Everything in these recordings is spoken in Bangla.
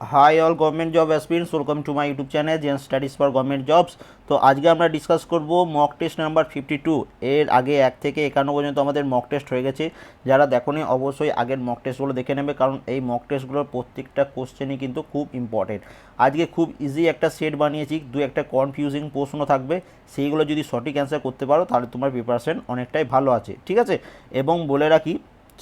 Hi all government job aspirants welcome to my YouTube channel Gen Studies for government jobs তো আজকে আমরা ডিসকাস করব mock test number fifty two এর আগে এক থেকে একান্ন পর্যন্ত আমাদের মক টেস্ট হয়ে গেছে। যারা দেখোনি, অবশ্যই আগের মক টেস্টগুলো দেখে নেবে, কারণ এই মক টেস্টগুলোর প্রত্যেকটা কোশ্চেনই কিন্তু খুব ইম্পর্টেন্ট আজকে খুব ইজি একটা সেট বানিয়েছি, দু একটা কনফিউজিং প্রশ্ন থাকবে। সেইগুলো যদি সঠিক অ্যান্সার করতে পারো, তাহলে তোমার প্রিপারেশন অনেকটাই ভালো আছে, ঠিক আছে? এবং বলে রাখি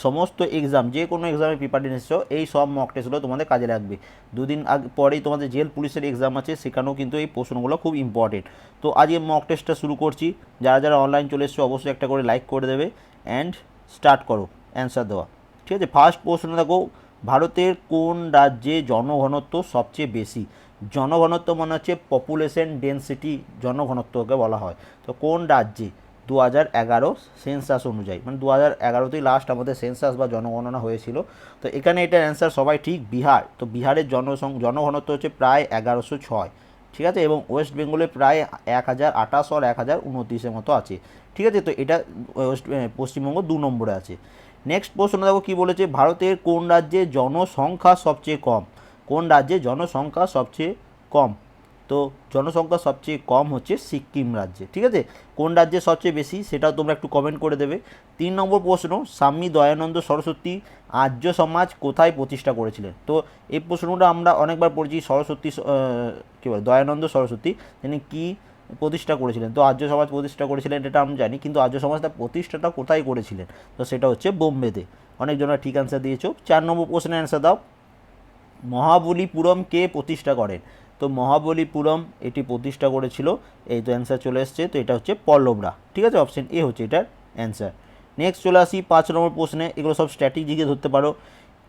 সমস্ত এক্সাম যে কোনো এক্সামে প্রিপারেশন এসছো, এই সব মক টেস্টগুলো তোমাদের কাজে লাগবে। দুদিন আগে, পরেই তোমাদের জেল পুলিশের এক্সাম আছে, সেখানেও কিন্তু এই প্রশ্নগুলো খুব ইম্পর্টেন্ট তো আজকে মক টেস্টটা শুরু করছি। যারা যারা অনলাইন চলে এসছো, অবশ্যই একটা করে লাইক করে দেবে অ্যান্ড স্টার্ট করো অ্যান্সার দেওয়া। ঠিক আছে? ফার্স্ট প্রশ্ন দেখো, ভারতের কোন রাজ্যে জনঘনত্ব সবচেয়ে বেশি? জনঘনত্ব মানে হচ্ছে পপুলেশন ডেন্সিটি জনঘনত্বকে বলা হয়। তো কোন রাজ্যে? দু হাজার এগারো সেন্সাস অনুযায়ী। মানে দু হাজার এগারোতেই লাস্ট আমাদের সেন্সাস বা জনগণনা হয়েছিল। তো এখানে এটার অ্যান্সার সবাই ঠিক বিহার। তো বিহারের জনসং, জনঘনত্ব হচ্ছে প্রায় এগারোশো ছয়। ঠিক আছে? এবং ওয়েস্ট বেঙ্গলে প্রায় এক হাজার আঠাশ আর এক হাজার উনত্রিশের মতো আছে। ঠিক আছে? তো এটা ওয়েস্ট পশ্চিমবঙ্গ দু নম্বরে আছে। নেক্সট প্রশ্ন দেখো কী বলেছে? ভারতের কোন রাজ্যে জনসংখ্যা সবচেয়ে কম? কোন রাজ্যে জনসংখ্যা সবচেয়ে কম? তো জনসংখ্যা সবচেয়ে কম হচ্ছে সিক্কিম রাজ্যে, ঠিক আছে? কোন রাজ্যে সবচেয়ে বেশি সেটাও তোমরা একটু কমেন্ট করে দেবে। তিন নম্বর প্রশ্ন, স্বামী দয়ানন্দ সরস্বতী আর্য সমাজ কোথায় প্রতিষ্ঠা করেছিলেন? তো এই প্রশ্নটা আমরা অনেকবার পড়েছি, সরস্বতী কী বলে, দয়ানন্দ সরস্বতী, তিনি কী প্রতিষ্ঠা করেছিলেন? তো আর্য সমাজ প্রতিষ্ঠা করেছিলেন এটা আমরা জানি, কিন্তু আর্য সমাজ তার প্রতিষ্ঠাটা কোথায় করেছিলেন? তো সেটা হচ্ছে বোম্বেতে। অনেকজনা ঠিক অ্যান্সার দিয়েছ। চার নম্বর প্রশ্নের অ্যান্সার দাও। মহাবলীপুরম কে প্রতিষ্ঠা করেন? তো মহাবলীপুরম এটি প্রতিষ্ঠা করেছিল। এই তো অ্যান্সার চলে এসছে, তো এটা হচ্ছে পল্লবরা। ঠিক আছে? অপশন এ হচ্ছে এটার অ্যান্সার নেক্সট চলে আসি পাঁচ নম্বর প্রশ্নে। এগুলো সব স্ট্র্যাটেজিকে ধরতে পারো।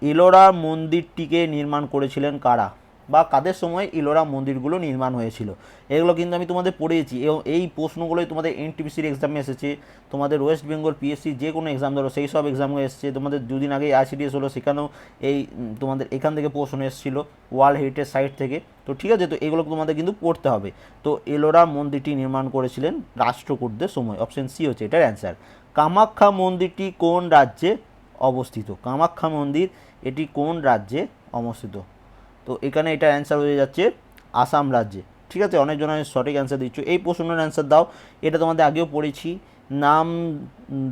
এলোরা মন্দিরটিকে নির্মাণ করেছিলেন কারা? বা কাদের সময় ইলোরা মন্দিরগুলো নির্মাণ হয়েছিল। এগুলো কিন্তু আমি তোমাদের পড়িয়েছি এবং এই প্রশ্নগুলোই তোমাদের এনটিপিসির এক্সামে এসেছে। তোমাদের ওয়েস্ট বেঙ্গল পিএসসি যে কোনো এক্সাম ধরো, সেই সব এক্সামে এসেছে। তোমাদের দুদিন আগে আইসিডিএস হলো, সেখানেও এই তোমাদের এখান থেকে প্রশ্ন এসেছিল ওয়ার্ল্ড হেরিটেজ সাইট থেকে। তো ঠিক আছে, তো এগুলো তোমাদের কিন্তু পড়তে হবে। তো এলোরা মন্দিরটি নির্মাণ করেছিলেন রাষ্ট্রকূটদের সময়। অপশন সি হচ্ছে এটার অ্যান্সার কামাখ্যা মন্দিরটি কোন রাজ্যে অবস্থিত? কামাখ্যা মন্দির এটি কোন রাজ্যে অবস্থিত? তো এখানে এটা অ্যান্সার হয়ে যাচ্ছে আসাম রাজ্যে। ঠিক আছে? অনেকজন সঠিক অ্যান্সার দিচ্ছ। এই প্রশ্নের অ্যান্সার দাও। এটা তোমাদের আগেও পড়েছি। নাম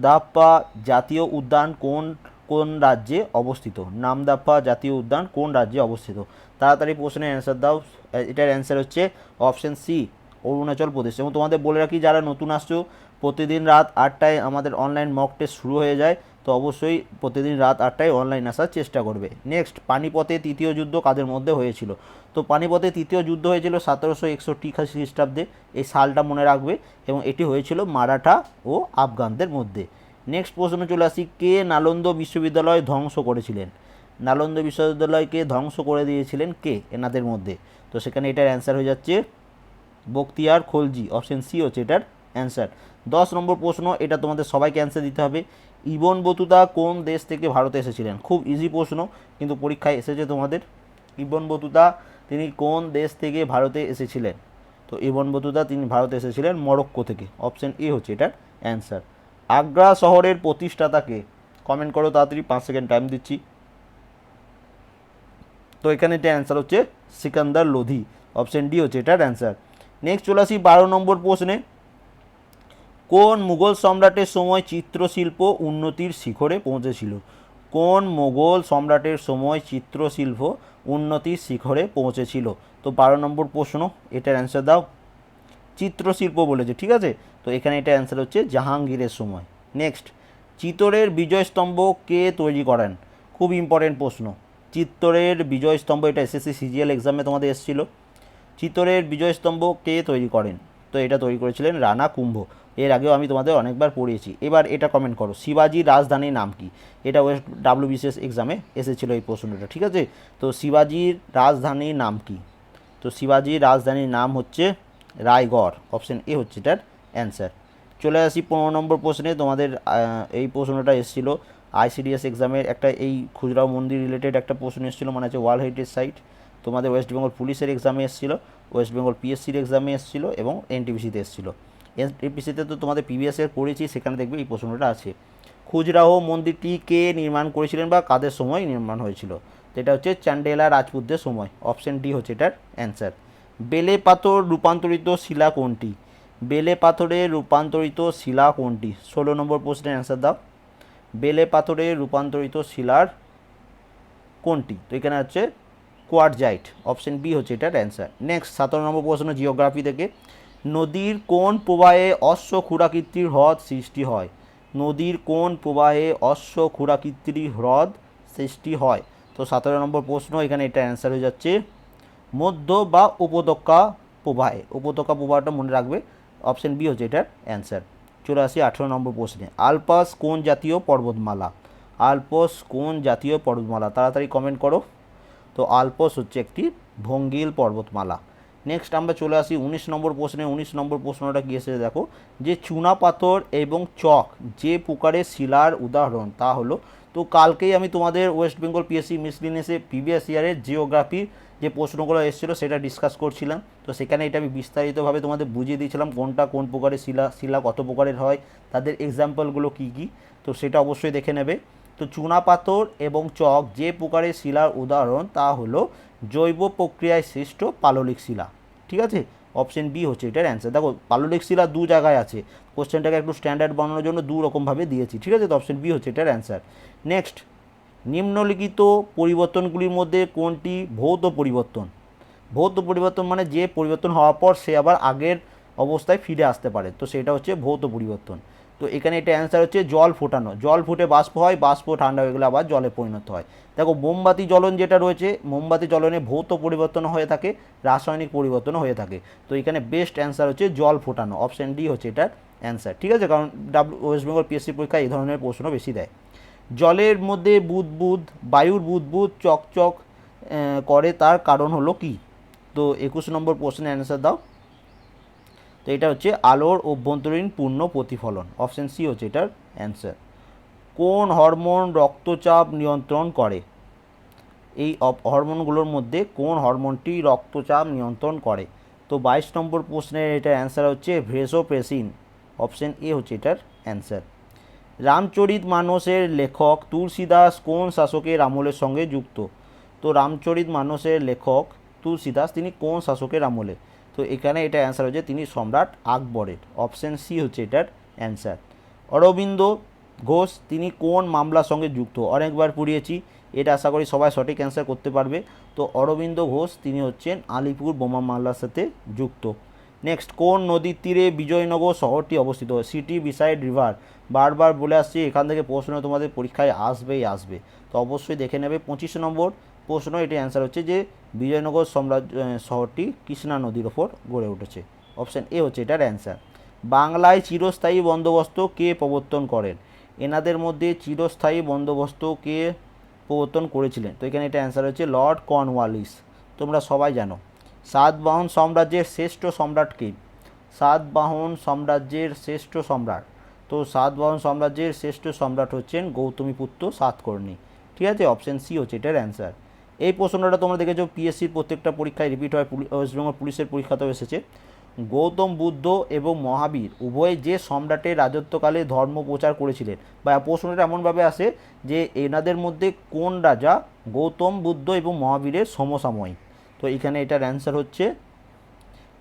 দাপ্পা জাতীয় উদ্যান কোন কোন রাজ্যে অবস্থিত? নামদাপ্পা জাতীয় উদ্যান কোন রাজ্যে অবস্থিত? তাড়াতাড়ি প্রশ্নের অ্যান্সার দাও। এটার অ্যান্সার হচ্ছে অপশন সি অরুণাচল প্রদেশ। এবং তোমাদের বলে রাখি, যারা নতুন আসছো প্রতিদিন রাত আটটায় আমাদের অনলাইন মক টেস্ট শুরু হয়ে যায়, তো অবশ্যই প্রতিদিন রাত আটটায় অনলাইন আসার চেষ্টা করবে। নেক্সট পানিপথে তৃতীয় যুদ্ধ কাদের মধ্যে হয়েছিল? তো পানিপথে তৃতীয় যুদ্ধ হয়েছিল সতেরোশো একষট্টি খ্রিস্টাব্দে। এই সালটা মনে রাখবে এবং এটি হয়েছিল মারাঠা ও আফগানদের মধ্যে। নেক্সট প্রশ্ন চলে আসি, কে নালন্দ বিশ্ববিদ্যালয় ধ্বংস করেছিলেন? নালন্দ বিশ্ববিদ্যালয়কে ধ্বংস করে দিয়েছিলেন কে? এনাদের মধ্যে। তো সেখানে এটার অ্যান্সার হয়ে যাচ্ছে বক্তিয়ার খলজি অপশন সি হচ্ছে এটার অ্যান্সার দশ নম্বর প্রশ্ন, এটা তোমাদের সবাইকে অ্যান্সার দিতে হবে। ইবন বতুতা কোন দেশ থেকে ভারতে এসেছিলেন? খুব ইজি প্রশ্ন, কিন্তু পরীক্ষায় এসেছে তোমাদের। ইবন বতুতা, তিনি কোন দেশ থেকে ভারতে এসেছিলেন? তো ইবন বতুতা, তিনি ভারতে এসেছিলেন মরক্কো থেকে। অপশন এ হচ্ছে এটার অ্যান্সার আগ্রা শহরের প্রতিষ্ঠাতাকে কমেন্ট করো তাড়াতাড়ি, পাঁচ সেকেন্ড টাইম দিচ্ছি। তো এখানে এটা অ্যান্সার হচ্ছে, সিকান্দার লোধি। অপশন ডি হচ্ছে এটার অ্যান্সার নেক্সট চলে আসি বারো নম্বর প্রশ্নে। কোন মুঘল সম্রাটের সময় চিত্রশিল্প উন্নতির শিখরে পৌঁছেছিল? কোন মোগল সম্রাটের সময় চিত্রশিল্প উন্নতির শিখরে পৌঁছেছিল? তো বারো নম্বর প্রশ্ন, এটার অ্যান্সার দাও। চিত্রশিল্প বলেছে, ঠিক আছে? তো এখানে এটা অ্যান্সার হচ্ছে জাহাঙ্গীরের সময়। নেক্সট চিতরের বিজয়স্তম্ভ কে তৈরি করেন? খুব ইম্পর্টেন্ট প্রশ্ন। চিত্তরের বিজয়স্তম্ভ এটা এসএসসি সিজিএল এক্সামে তোমাদের এসেছিল। চিতরের বিজয়স্তম্ভ কে তৈরি করেন? তো এটা তৈরি করেছিলেন রানা কুম্ভ। এর আগেও আমি তোমাদের অনেকবার পড়িয়েছি। এবার এটা কমেন্ট করো শিবাজি রাজধানীর নাম কি? এটা ওয়েস্ট ডাব্লিউ বিসিএস এক্সামে এসেছিল এই প্রশ্নটা, ঠিক আছে? তো শিবাজির রাজধানীর নাম কি? তো শিবাজির রাজধানীর নাম হচ্ছে রায়গড়। অপশন এ হচ্ছে এটার অ্যান্সার চলে আসি পনেরো নম্বর প্রশ্নে, তোমাদের এই প্রশ্নটা এসেছিল। আইসিডিএস এক্সামের একটা এই খুচরাও মন্দির রিলেটেড একটা প্রশ্ন এসেছিল মানে হচ্ছে ওয়ার্ল্ড হেরিটেজ সাইট তোমাদের ওয়েস্ট বেঙ্গল পুলিশের এক্সামে এসেছিল ওয়েস্ট বেঙ্গল পিএসসির এক্সামে এসেছিল এবং এনটিপিসিতে এসেছিল। এনটিপিসিতে তো তোমাদের পিবিএস এর করেছি, সেখানে দেখবে এই প্রশ্নটা আছে। খুজরাহো মন্দিরটি কে নির্মাণ করেছিলেন বা কাদের সময় নির্মাণ হয়েছিল? এটা হচ্ছে চান্ডেলা রাজপুতদের সময়। অপশন ডি হচ্ছে এটার অ্যান্সার বেলে পাথর রূপান্তরিত শিলা কোনটি? বেলে পাথরে রূপান্তরিত শিলা কোনটি? ষোলো নম্বর প্রশ্নের অ্যান্সার দাও। বেলে পাথরে রূপান্তরিত শিলার কোনটি? তো এখানে হচ্ছে কোয়ারজাইট অপশন বি হচ্ছে এটার অ্যান্সার নেক্সট সতেরো নম্বর প্রশ্ন জিওগ্রাফি থেকে। নদীর কোন প্রবাহে অশ্ব ক্ষুরাকৃতির হ্রদ সৃষ্টি হয়? নদীর কোন প্রবাহে অশ্ব ক্ষুরাকৃতির হ্রদ সৃষ্টি হয়? তো সতেরো নম্বর প্রশ্ন, এখানে এটা অ্যান্সার হয়ে যাচ্ছে। মধ্য বা উপত্যকা প্রবাহে। উপত্যকা প্রবাহটা মনে রাখবে অপশন বি হচ্ছে এটার অ্যান্সার চলে আসি আঠেরো নম্বর প্রশ্নে। আলপাস কোন জাতীয় পর্বতমালা? আলপস কোন জাতীয় পর্বতমালা? তাড়াতাড়ি কমেন্ট করো। তো আলপস হচ্ছে একটি ভঙ্গিল পর্বতমালা। নেক্সট আমরা চলে আসি উনিশ নম্বর প্রশ্নে। উনিশ নম্বর প্রশ্নটা কি এসেছে দেখো? যে চুনা পাথর এবং চক যে প্রকারের শিলার উদাহরণ, তা হলো, তো কালকেই আমি তোমাদের ওয়েস্ট বেঙ্গল পিএসসি মিসলিনেসে প্রিভিয়াস ইয়ারের জিওগ্রাফির যে প্রশ্নগুলো এসেছিল সেটা ডিসকাস করছিলাম। তো সেখানে এটা আমি বিস্তারিতভাবে তোমাদের বুঝিয়ে দিয়েছিলাম কোনটা কোন প্রকারের শিলা শিলা কত প্রকারের হয়, তাদের এক্সাম্পলগুলো কী কী, তো সেটা অবশ্যই দেখে নেবে। তো চুনাপাথর এবং চক যে প্রকারের শিলার উদাহরণ তা হলো জৈব প্রক্রিয়ায় সৃষ্ট পাললিক শিলা। ঠিক আছে? অপশন বি হচ্ছে এটার অ্যান্সার দেখো, পাললিক শিলা দু জায়গায় আছে। কোশ্চেনটাকে একটু স্ট্যান্ডার্ড বানানোর জন্য দু রকমভাবে দিয়েছি। ঠিক আছে? তো অপশন বি হচ্ছে এটার অ্যান্সার নেক্সট নিম্নলিখিত পরিবর্তনগুলির মধ্যে কোনটি ভৌত পরিবর্তন? ভৌত পরিবর্তন মানে যে পরিবর্তন হওয়ার পর সে আবার আগের অবস্থায় ফিরে আসতে পারে। তো সেটা হচ্ছে ভৌত পরিবর্তন। তো এখানে এটা অ্যান্সার হচ্ছে জল ফোটানো। জল ফুটে বাষ্প হয়, বাষ্প ঠান্ডা হয়ে গেলে আবার জলে পরিণত হয়। দেখো, মোমবাতি জ্বলন যেটা রয়েছে, মোমবাতি জ্বলনে ভৌত পরিবর্তন হয়ে থাকে, রাসায়নিক পরিবর্তন হয়ে থাকে। তো এখানে বেস্ট অ্যান্সার হচ্ছে জল ফোটানো অপশান ডি হচ্ছে এটার অ্যান্সার ঠিক আছে? কারণ ডাব্লিউ ওয়েস্ট বেঙ্গল পিএসসি পরীক্ষায় এই ধরনের প্রশ্ন বেশি দেয়। জলের মধ্যে বুদবুদ বায়ুর বুদবুদ চকচক করে তার কারণ হলো কি? তো একুশ নম্বর প্রশ্নের অ্যান্সার দাও। তো এটা হচ্ছে আলোর অভ্যন্তরীণ পূর্ণ প্রতিফলন। অপশন সি হচ্ছে এটার অ্যান্সার কোন হরমোন রক্তচাপ নিয়ন্ত্রণ করে? এই হরমোনগুলোর মধ্যে কোন হরমোনটি রক্তচাপ নিয়ন্ত্রণ করে? তো বাইশ নম্বর প্রশ্নের এটার অ্যান্সার হচ্ছে ভ্রেসোপ্রেসিন অপশন এ হচ্ছে এটার অ্যান্সার রামচরিত মানসের লেখক তুলসীদাস কোন শাসকের আমলের সঙ্গে যুক্ত? তো রামচরিত মানসের লেখক তুলসীদাস, তিনি কোন শাসকের আমলে? তো এখানে এটা অ্যান্সার হচ্ছে তিনি সম্রাট আকবরের। অপশন সি হচ্ছে এটার অ্যান্সার অরবিন্দ ঘোষ, তিনি কোন মামলার সঙ্গে যুক্ত? অনেকবার পড়িয়েছি, এটা আশা করি সবাই সঠিক অ্যান্সার করতে পারবে। তো অরবিন্দ ঘোষ, তিনি হচ্ছেন আলিপুর বোমা মামলার সাথে যুক্ত। নেক্সট কোন নদীর তীরে বিজয়নগর শহরটি অবস্থিত? সিটি বিসাইড রিভার বারবার বলে আসছি, এখান থেকে প্রশ্ন তোমাদের পরীক্ষায় আসবেই আসবে। তো অবশ্যই দেখে নেবে। পঁচিশ নম্বর প্রশ্ন, এটি অ্যান্সার হচ্ছে যে বিজয়নগর সাম্রাজ্য শহরটি কৃষ্ণা নদীর ওপর গড়ে উঠেছে। অপশান এ হচ্ছে এটার অ্যান্সার বাংলায় চিরস্থায়ী বন্দোবস্ত কে প্রবর্তন করেন? এনাদের মধ্যে চিরস্থায়ী বন্দোবস্ত কে প্রবর্তন করেছিলেন? তো এখানে এটা অ্যান্সার হচ্ছে লর্ড কর্নওয়ালিস তোমরা সবাই জানো। সাতবাহন সাম্রাজ্যের শ্রেষ্ঠ সম্রাট কে? সাতবাহন সাম্রাজ্যের শ্রেষ্ঠ সম্রাট। তো সাতবাহন সাম্রাজ্যের শ্রেষ্ঠ সম্রাট হচ্ছেন গৌতমীপুত্র সাতকর্ণী। ঠিক আছে? অপশন সি হচ্ছে এটার অ্যান্সার এই প্রশ্নটা তোমরা দেখেছ পিএসসির প্রত্যেকটা পরীক্ষায় রিপিট হয়, পুলি- ওয়েস্ট পুলিশের পরীক্ষাতেও এসেছে। গৌতম বুদ্ধ এবং মহাবীর উভয় যে সম্রাটের রাজত্বকালে ধর্ম প্রচার করেছিলেন। বা প্রশ্নটা এমনভাবে আসে যে, এনাদের মধ্যে কোন রাজা গৌতম বুদ্ধ এবং মহাবীরের সমসাময়িক? তো এখানে এটার অ্যান্সার হচ্ছে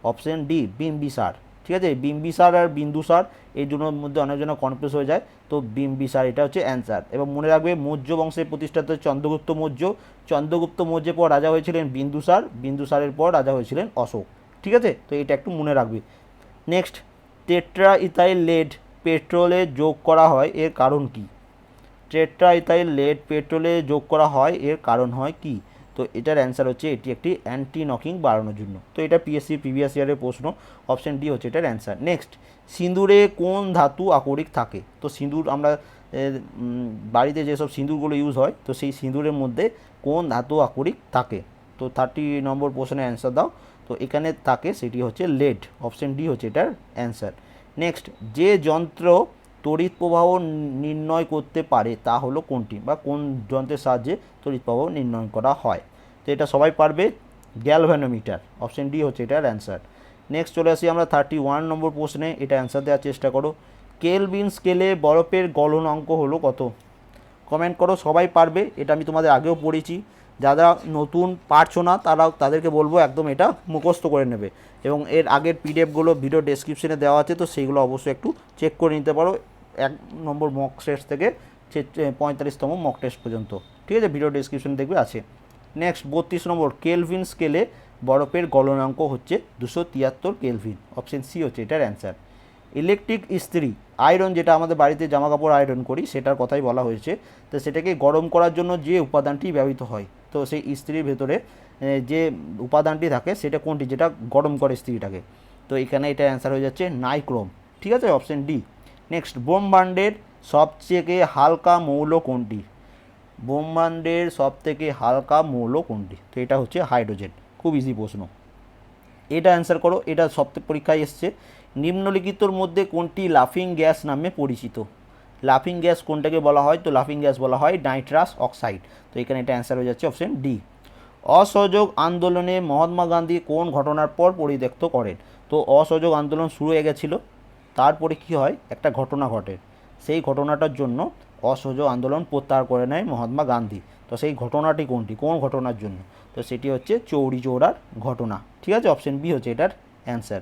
অপশন ডি বিম্বিসার ঠিক আছে? বিম্বিসার আর বিন্দুসার এই দুটোর মধ্যে অনেকজন কনফিউজ হয়ে যায়। তো বিম্বিসার এটা হচ্ছে অ্যান্সার এবং মনে রাখবে, মৌর্য বংশের প্রতিষ্ঠাতা চন্দ্রগুপ্ত মৌর্য। চন্দ্রগুপ্ত মৌর্যের পর রাজা হয়েছিলেন বিন্দুসার বিন্দুসারের পর রাজা হয়েছিলেন অশোক। ঠিক আছে? তো এটা একটু মনে রাখবে। নেক্সট টেট্রা ইথাইল লেড পেট্রোলে যোগ করা হয়, এর কারণ কি? টেট্রা ইথাইল লেড পেট্রোলে যোগ করা হয়, এর কারণ হয় কি? তো এটার অ্যান্সার হচ্ছে এটি একটি অ্যান্টি নকিং বাড়ানোর জন্য। তো এটা পিএসসি প্রিভিয়াস ইয়ারের প্রশ্ন অপশন ডি হচ্ছে এটার অ্যান্সার নেক্সট সিঁদুরে কোন ধাতু আকরিক থাকে? তো সিঁদুর আমরা বাড়িতে যেসব সিঁদুরগুলো ইউজ হয়, তো সেই সিঁদুরের মধ্যে কোন ধাতু আকরিক থাকে? তো থার্টি নম্বর প্রশ্নের অ্যান্সার দাও। তো এখানে থাকে, সেটি হচ্ছে লেড অপশন ডি হচ্ছে এটার অ্যান্সার নেক্সট যে যন্ত্র তড়িৎ প্রবাহ নির্ণয় করতে পারে, তা হলো কোনটি বা কোন যন্ত্রের সাহায্যে তড়িৎ প্রবাহ নির্ণয় করা হয়। তো এটা সবাই পারবে? গ্যালভ্যানোমিটার অপশন ডি হচ্ছে এটার অ্যান্সার। নেক্সট চলে আসি আমরা থার্টি ওয়ান নম্বর প্রশ্নে, এটা অ্যান্সার দেওয়ার চেষ্টা করো। কেলভিন স্কেলে বরফের গলন অঙ্ক হলো কত? কমেন্ট করো, সবাই পারবে? এটা আমি তোমাদের আগেও পড়েছি। যারা নতুন পারছ না, তারাও তাদেরকে বলব একদম এটা মুখস্থ করে নেবে। এবং এর আগের পিডিএফগুলো ভিডিও ডেসক্রিপশনে দেওয়া আছে, তো সেইগুলো অবশ্যই একটু চেক করে নিতে পারো। এক নম্বর মক টেস্ট থেকে পঁয়তাল্লিশতম মক টেস্ট পর্যন্ত। ঠিক আছে? ভিডিও ডেসক্রিপশনে দেখবে আছে। নেক্সট বত্রিশ নম্বর কেলভিন স্কেলে বরফের গলনাঙ্ক হচ্ছে দুশো তিয়াত্তর কেলভিন অপশন সি হচ্ছে এটার অ্যান্সার ইলেকট্রিক ইস্ত্রি আয়রন যেটা আমাদের বাড়িতে জামা কাপড় আয়রন করি, সেটার কথাই বলা হয়েছে। তো সেটাকে গরম করার জন্য যে উপাদানটি ব্যবহৃত হয়, তো সেই ইস্ত্রির ভেতরে যে উপাদানটি থাকে, সেটা কোনটি? যেটা গরম করে ইস্ত্রিটাকে। তো এখানে এটা অ্যান্সার হয়ে যাচ্ছে নাইক্রোম। ঠিক আছে? অপশন ডি নেক্সট ব্রহ্মাণ্ডের সবচেয়ে হালকা মৌল কোনটি? ব্রহ্মাণ্ডের সবথেকে হালকা মৌল কোনটি? তো এটা হচ্ছে হাইড্রোজেন। খুব ইজি প্রশ্ন। এটা অ্যান্সার করো, এটা সব পরীক্ষায় এসছে। নিম্নলিখিতর মধ্যে কোনটি লাফিং গ্যাস নামে পরিচিত? লাফিং গ্যাস কোনটাকে বলা হয়? তো লাফিং গ্যাস বলা হয় নাইট্রাস অক্সাইড। তো এখানে এটা অ্যান্সার হয়ে যাচ্ছে অপশন ডি অসহযোগ আন্দোলনে মহাত্মা গান্ধী কোন ঘটনার পর পরিত্যক্ত করেন? তো অসহযোগ আন্দোলন শুরু হয়ে গেছিল তারপরে কী হয়? একটা ঘটনা ঘটে। সেই ঘটনাটার জন্য অসহযোগ আন্দোলন প্রত্যাহার করে নেয় মহাত্মা গান্ধী। তো সেই ঘটনাটি কোনটি? কোন ঘটনার জন্য? তো সেটি হচ্ছে চৌরি চৌরার ঘটনা। ঠিক আছে? অপশন বি হচ্ছে এটার অ্যান্সার।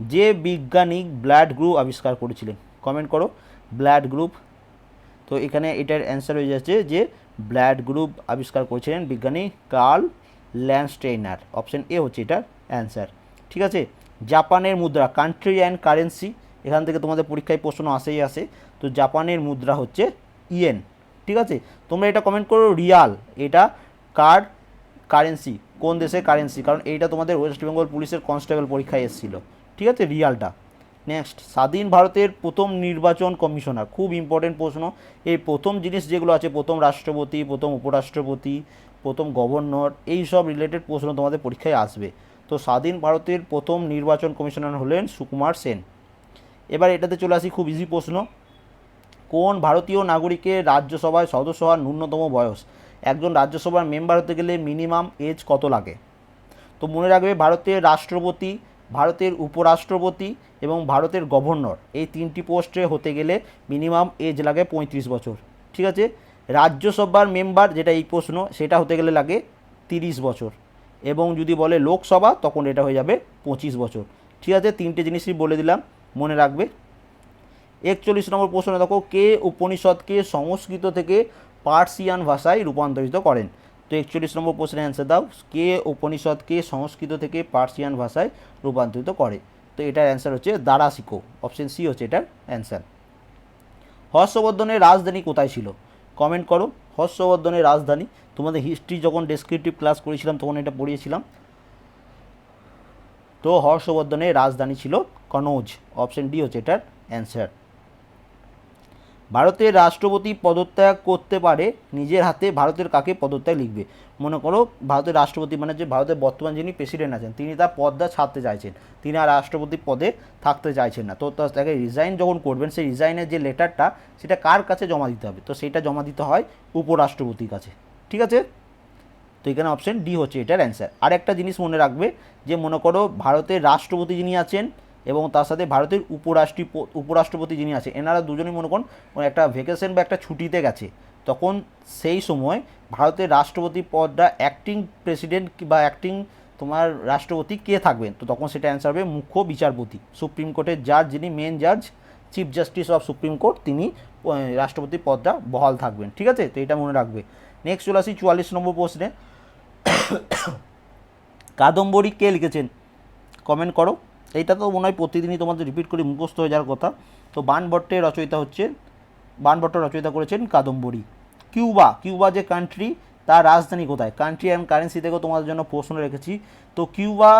যে বিজ্ঞানী ব্লাড গ্রুপ আবিষ্কার করেছিলেন কমেন্ট করো। Blood group. তো এখানে এটার অ্যান্সার হয়ে যাচ্ছে যে ব্লাড গ্রুপ আবিষ্কার করেছিলেন বিজ্ঞানী কার্ল ল্যান্ডস্টেইনার। অপশন এ হচ্ছে এটার অ্যান্সার। ঠিক আছে? জাপানের মুদ্রা কান্ট্রি অ্যান্ড কারেন্সি এখান থেকে তোমাদের পরীক্ষায় প্রশ্ন আসেই আসে। তো জাপানের মুদ্রা হচ্ছে ইয়েন, ঠিক আছে? তোমরা এটা কমেন্ট করো, রিয়াল। এটা কার কারেন্সি কোন দেশের কারেন্সি কারণ এইটা তোমাদের ওয়েস্ট বেঙ্গল পুলিশের কনস্টেবল পরীক্ষায় এসেছিল। ঠিক আছে? রিয়ালটা। নেক্সট স্বাধীন ভারতের প্রথম নির্বাচন কমিশনার। খুব ইম্পর্টেন্ট প্রশ্ন। এই প্রথম জিনিস যেগুলো আছে, প্রথম রাষ্ট্রপতি, প্রথম উপরাষ্ট্রপতি, প্রথম গভর্নর এই সব রিলেটেড প্রশ্ন তোমাদের পরীক্ষায় আসবে। তো স্বাধীন ভারতের প্রথম নির্বাচন কমিশনার হলেন সুকুমার সেন। এবার এটাতে চলে আসি খুব ইজি প্রশ্ন। কোন ভারতীয় নাগরিকের রাজ্যসভায় সদস্য হওয়ার ন্যূনতম বয়স? একজন রাজ্যসভার মেম্বার হতে গেলে মিনিমাম এজ কত লাগে? তো মনে রাখবে ভারতের রাষ্ট্রপতি, ভারতের উপরাষ্ট্রপতি এবং ভারতের গভর্নর এই তিনটি পোস্টে হতে গেলে মিনিমাম এজ লাগে পঁয়ত্রিশ বছর। ঠিক আছে? রাজ্যসভার মেম্বার যেটা এই প্রশ্ন, সেটা হতে গেলে লাগে তিরিশ বছর। এবং যদি বলে লোকসভা, তখন এটা হয়ে যাবে পঁচিশ বছর। ঠিক আছে? তিনটে জিনিসই বলে দিলাম। মনে রাখবে। একচল্লিশ নম্বর প্রশ্ন দেখো, কে উপনিষদকে সংস্কৃত থেকে পার্সিয়ান ভাষায় রূপান্তরিত করেন? তো একচল্লিশ নম্বর প্রশ্নের অ্যান্সার দাও, কে উপনিষদকে সংস্কৃত থেকে পার্সিয়ান ভাষায় রূপান্তরিত করে? তো এটার অ্যান্সার হচ্ছে দারাসিকো অপশন সি হচ্ছে এটার অ্যান্সার হর্ষবর্ধনের রাজধানী কোথায় ছিল? কমেন্ট করো। হর্ষবর্ধনের রাজধানী, তোমাদের হিস্ট্রি যখন ডেসক্রিপটিভ ক্লাস করেছিলাম, তখন এটা পড়িয়েছিলাম। তো হর্ষবর্ধনের রাজধানী ছিল কনৌজ। অপশন ডি হচ্ছে এটার অ্যান্সার। ভারতের রাষ্ট্রপতি পদত্যাগ করতে পারে, নিজের হাতে ভারতের কাকে পদত্যাগ লিখবে? মনে করো ভারতের রাষ্ট্রপতি মানে যে ভারতের বর্তমান যিনি প্রেসিডেন্ট আছেন, তিনি তার পদটা ছাড়তে চাইছেন। তিনি আর রাষ্ট্রপতি পদে থাকতে চাইছেন না। তো তাকে রিজাইন যখন করবেন, সেই রিজাইনের যে লেটারটা সেটা কার কাছে জমা দিতে হবে? তো সেটা জমা দিতে হয় উপরাষ্ট্রপতির কাছে। ঠিক আছে? তো এখানে অপশন ডি হচ্ছে এটার অ্যান্সার আর একটা জিনিস মনে রাখবে যে, মনে করো ভারতের রাষ্ট্রপতি যিনি আছেন এবং তার সাথে ভারতের উপরাষ্ট্রী উপরাষ্ট্রপতি যিনি আছে এনারা দুজনেই মনে করুন একটা ভেকেশন বা একটা ছুটিতে গেছে। তখন সেই সময় ভারতের রাষ্ট্রপতি পদটা অ্যাক্টিং প্রেসিডেন্ট বা অ্যাক্টিং তোমার রাষ্ট্রপতি কে থাকবেন? তো তখন সেটা অ্যান্সার হবে মুখ্য বিচারপতি। সুপ্রিম কোর্টের জাজ যিনি মেন জাজ chief justice of supreme court তিনি রাষ্ট্রপতি পদটা বহাল থাকবেন। ঠিক আছে? তো এটা মনে রাখবে। নেক্সট চলে আসি চুয়াল্লিশ নম্বর প্রশ্নে। কাদম্বরী কে লিখেছেন? কমেন্ট করো। এইটা তো মনে হয় প্রতিদিনই তোমাদের রিপিট করে মুখস্থ হয়ে যাওয়ার কথা। তো বানভট্টের রচয়িতা হচ্ছে, বানভট্ট রচয়িতা করেছেন কাদম্বরী। কিউবা কিউবা যে কান্ট্রি তার রাজধানী কোথায়? কান্ট্রি অ্যান্ড কারেন্সি থেকেও তোমাদের জন্য প্রশ্ন রেখেছি। তো কিউবা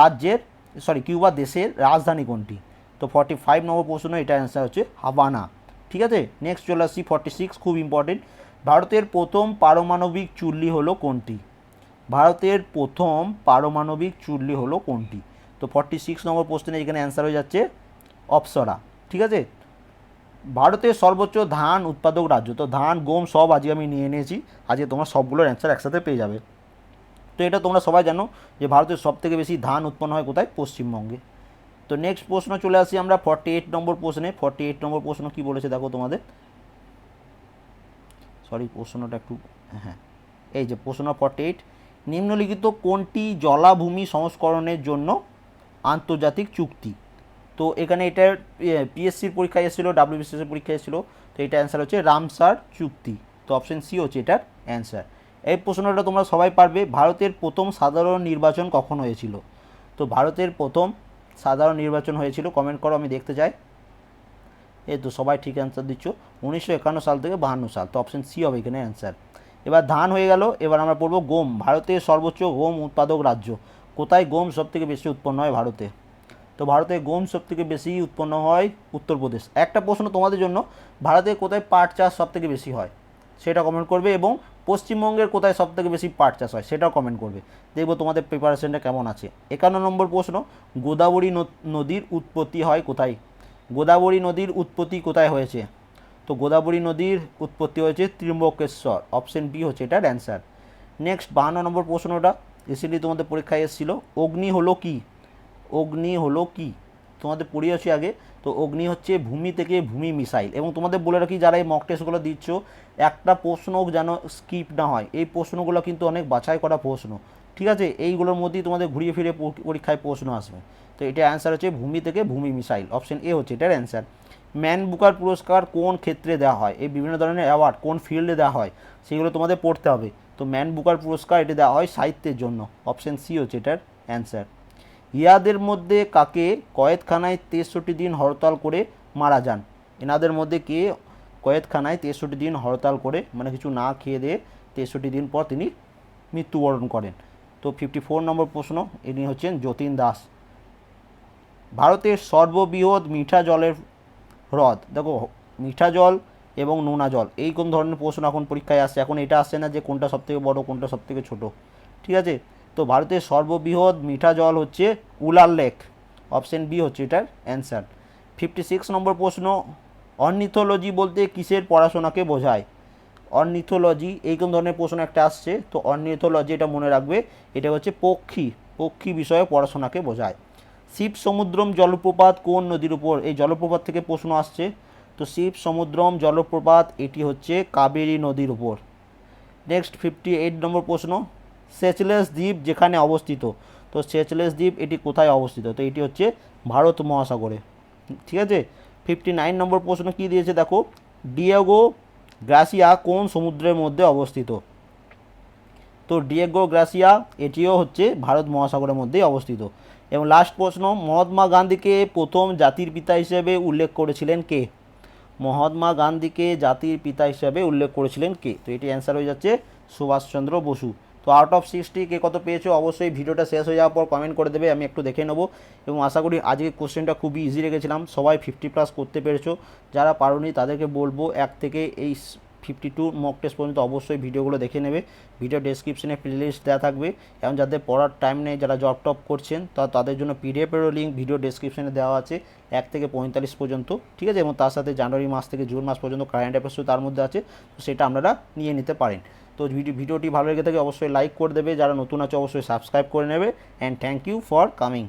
রাজ্যের সরি কিউবা দেশের রাজধানী কোনটি? তো ফর্টি ফাইভ নম্বর প্রশ্ন, এটা অ্যান্সার হচ্ছে হাবানা ঠিক আছে? নেক্সট চলে আসছি ফর্টি সিক্স খুব ইম্পর্টেন্ট ভারতের প্রথম পারমাণবিক চুল্লি হলো কোনটি? ভারতের প্রথম পারমাণবিক চুল্লি হলো কোনটি? তো ফর্টি সিক্স নম্বর প্রশ্নে এখানে অ্যান্সার হয়ে যাচ্ছে অপসরা ঠিক আছে? ভারতের সর্বোচ্চ ধান উৎপাদক রাজ্য, তো ধান, গম সব আজকে আমি নিয়ে নিয়েছি আজকে তোমরা সবগুলোর অ্যান্সার একসাথে পেয়ে যাবে। তো এটা তোমরা সবাই জানো যে ভারতের সব থেকে বেশি ধান উৎপন্ন হয় কোথায়? পশ্চিমবঙ্গে। তো নেক্সট প্রশ্ন চলে আসি আমরা ফর্টি এইট নম্বর প্রশ্নে ফর্টি এইট নম্বর প্রশ্ন কী বলেছে দেখো তোমাদের? সরি, প্রশ্নটা একটু হ্যাঁ এই যে প্রশ্ন ফর্টি এইট নিম্নলিখিত কোনটি জলাভূমি সংস্করণের জন্য আন্তর্জাতিক চুক্তি? তো এখানে এটার পিএসসির পরীক্ষায় এসেছিল ডাব্লিউবিসিএসের পরীক্ষায় এসেছিল, তো এটা অ্যান্সার হচ্ছে রামসার চুক্তি। তো অপশন সি হচ্ছে এটার অ্যান্সার এই প্রশ্নটা তোমরা সবাই পারবে, ভারতের প্রথম সাধারণ নির্বাচন কখন হয়েছিল? তো ভারতের প্রথম সাধারণ নির্বাচন হয়েছিল কমেন্ট করো, আমি দেখতে চাই। এই তো সবাই ঠিক অ্যান্সার দিচ্ছ। উনিশশো একান্ন সাল থেকে বাহান্ন সাল, তো অপশন সি হবে এখানে অ্যান্সার এবার ধান হয়ে গেল, এবার আমরা পড়ব গম। ভারতের সর্বোচ্চ গম উৎপাদক রাজ্য। কোথায় গম সবথেকে বেশি উৎপন্ন হয়? ভারতে। তো ভারতে গম সবথেকে বেশি উৎপন্ন হয় উত্তরপ্রদেশ। একটা প্রশ্ন তোমাদের জন্য, ভারতে কোথায় পাট চাষ সবথেকে বেশি হয়? সেটা কমেন্ট করবে এবং পশ্চিমবঙ্গের কোথায় সবথেকে বেশি পাট চাষ হয় সেটাও কমেন্ট করবে। দেখব তোমাদের প্রিপারেশনটা কেমন আছে। একান্ন নম্বর প্রশ্ন, গোদাবরী নদ- নদীর উৎপত্তি হয় কোথায়? গোদাবরী নদীর উৎপত্তি কোথায় হয়েছে? তো গোদাবরী নদীর উৎপত্তি হয়েছে ত্রিম্বকেশ্বর অপশন বি হচ্ছে এটার অ্যান্সার নেক্সট বাহান্ন নম্বর প্রশ্নটা রিসেন্টলি তোমাদের পরীক্ষায় এসেছিল, অগ্নি হলো কি? অগ্নি হলো কি? তোমাদের পড়িয়েছি আগে, তো অগ্নি হচ্ছে ভূমি থেকে ভূমি মিসাইল। এবং তোমাদের বলে রাখি, যারা এই মক টেস্টগুলো দিচ্ছ, একটা প্রশ্ন যেন স্কিপ না হয়। এই প্রশ্নগুলো কিন্তু অনেক বাছাই করা প্রশ্ন। ঠিক আছে? এইগুলোর মধ্যেই তোমাদের ঘুরিয়ে ফিরে পরীক্ষায় প্রশ্ন আসবে। তো এটা অ্যান্সার হচ্ছে ভূমি থেকে ভূমি মিসাইল অপশন এ হচ্ছে এটার অ্যান্সার ম্যান বুকার পুরস্কার কোন ক্ষেত্রে দেওয়া হয়? এই বিভিন্ন ধরনের অ্যাওয়ার্ড কোন ফিল্ডে দেওয়া হয়, সেগুলো তোমাদের পড়তে হবে। তো ম্যান বুকার পুরস্কার এটা দেওয়া হয় সাহিত্যের জন্য অপশন সি হচ্ছে এটার অ্যান্সার ইয়াদের মধ্যে কাকে কয়েদখানায় তেষট্টি দিন হরতাল করে মারা যান? এনাদের মধ্যে কে কয়েদখানায় তেষট্টি দিন হরতাল করে মানে কিছু না খেয়ে দিয়ে তেষট্টি দিন পর তিনি মৃত্যুবরণ করেন। তো ফিফটি ফোর নম্বর প্রশ্ন, ইনি হচ্ছেন যতীন দাস। ভারতের সর্ববৃহৎ মিঠা জলের হ্রদ, দেখো, মিঠা জল এবং নোনা জল, এই কোন ধরনের প্রশ্ন এখন পরীক্ষায় আসছে? এখন এটা আসছে না যে কোনটা সবথেকে বড়, কোনটা সবথেকে ছোট। ঠিক আছে? তো ভারতের সর্ববৃহৎ মিঠা জল হচ্ছে উলার লেক। অপশন বি হচ্ছে এটার অ্যান্সার। ফিফটি সিক্স নম্বর প্রশ্ন, অর্নিথোলজি বলতে কিসের পড়াশোনাকে বোঝায়? অর্নিথোলজি এই কোন ধরনের প্রশ্ন একটা আসছে। তো অর্নিথোলজি এটা মনে রাখবে, এটা হচ্ছে পক্ষী পক্ষী বিষয়ে পড়াশোনাকে বোঝায়। শিব সমুদ্রম জলপ্রপাত কোন নদীর উপর? এই জলপ্রপাত থেকে প্রশ্ন আসছে। তো শিব সমুদ্রম জলপ্রপাত, এটি হচ্ছে কাবেরী নদীর উপর। নেক্সট ফিফটি এইট নম্বর প্রশ্ন, সেচলেস দ্বীপ যেখানে অবস্থিত? তো সেচলেস দ্বীপ এটি কোথায় অবস্থিত? তো এটি হচ্ছে ভারত মহাসাগরে। ঠিক আছে? ফিফটি নাইন নম্বর প্রশ্ন কী দিয়েছে দেখো? ডিয়েগো গ্রাসিয়া কোন সমুদ্রের মধ্যে অবস্থিত? তো ডিয়েগো গ্রাসিয়া, এটিও হচ্ছে ভারত মহাসাগরের মধ্যে অবস্থিত। এবং লাস্ট প্রশ্ন, মহাত্মা গান্ধীকে প্রথম জাতির পিতা হিসেবে উল্লেখ করেছিলেন কে? মহাত্মা গান্ধীকে জাতির পিতা হিসেবে উল্লেখ করেছিলেন কে? তো এটি অ্যান্সার হয়ে যাচ্ছে সুভাষচন্দ্র বসু। তো আউট অফ সিক্সটি কে কত পেয়েছ অবশ্যই ভিডিওটা শেষ হয়ে যাওয়ার পর কমেন্ট করে দেবে, আমি একটু দেখে নেব। এবং আশা করি আজকে কোশ্চেনটা খুবই ইজি রেখেছিলাম, সবাই ফিফটি প্লাস করতে পেরেছ। যারা পারোনি তাদেরকে বলব এক থেকে এই ফিফটি টু মক টেস্ট পর্যন্ত অবশ্যই ভিডিওগুলো দেখে নেবে। ভিডিও ডেসক্রিপশনে প্লেলিস্ট দেওয়া থাকবে। এবং যাদের পড়ার টাইম নেই, যারা জব টপ করছেন, তা তাদের জন্য পিডিএফেরও লিঙ্ক ভিডিও ডেসক্রিপশনে দেওয়া আছে, এক থেকে পঁয়তাল্লিশ পর্যন্ত। ঠিক আছে? এবং তার সাথে জানুয়ারি মাস থেকে জুন মাস পর্যন্ত কারেন্ট অ্যাফেয়ার্সও তার মধ্যে আছে। তো সেটা আপনারা নিয়ে নিতে পারেন। তো ভিডিও ভিডিওটি ভালো লেগে থাকে অবশ্যই লাইক করে দেবে। যারা নতুন আছে অবশ্যই সাবস্ক্রাইব করে নেবে। And thank you for coming